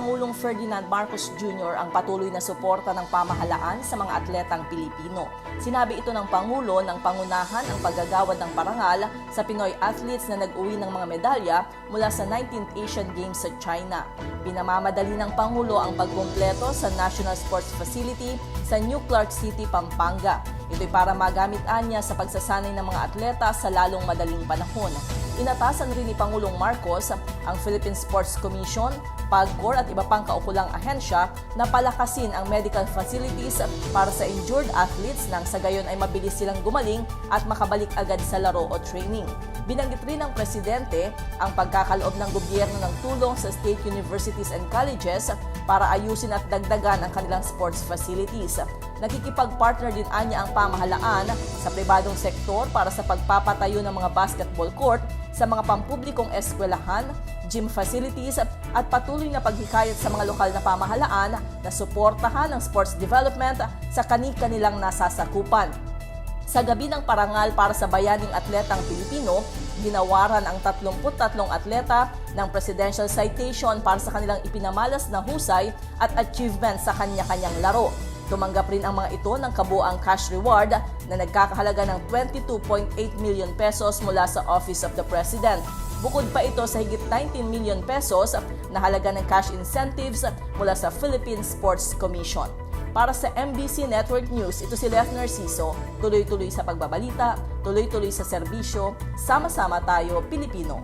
Pangulong Ferdinand Marcos Jr. ang patuloy na suporta ng pamahalaan sa mga atletang Pilipino. Sinabi ito ng Pangulo ng pangunahan ang paggagawad ng parangal sa Pinoy athletes na nag-uwi ng mga medalya mula sa 19th Asian Games sa China. Pinamamadali ng Pangulo ang pagkumpleto sa National Sports Facility sa New Clark City, Pampanga. Ito'y para magamit anya sa pagsasanay ng mga atleta sa lalong madaling panahon. Inatasan rin ni Pangulong Marcos ang Philippine Sports Commission, PAGCOR at iba pang kaukulang ahensya na palakasin ang medical facilities para sa injured athletes nang sa gayon ay mabilis silang gumaling at makabalik agad sa laro o training. Binanggit rin ng Presidente ang pagkakaloob ng gobyerno ng tulong sa state universities and colleges para ayusin at dagdagan ang kanilang sports facilities. Nakikipag-partner din anya ang pamahalaan sa pribadong sektor para sa pagpapatayo ng mga basketball court sa mga pampublikong eskwelahan, gym facilities at patuloy na paghikayat sa mga lokal na pamahalaan na suportahan ang sports development sa kani-kanilang nasasakupan. Sa gabi ng parangal para sa bayaning atletang Pilipino, ginawaran ang 33 atleta ng Presidential Citation para sa kanilang ipinamalas na husay at achievement sa kanya-kanyang laro. Tumanggap rin ang mga ito ng kabuang cash reward na nagkakahalaga ng 22.8 million pesos mula sa Office of the President. Bukod pa ito sa higit 19 million pesos na halaga ng cash incentives mula sa Philippine Sports Commission. Para sa MBC Network News, ito si Lef Narciso. Tuloy-tuloy sa pagbabalita, tuloy-tuloy sa serbisyo, sama-sama tayo, Pilipino.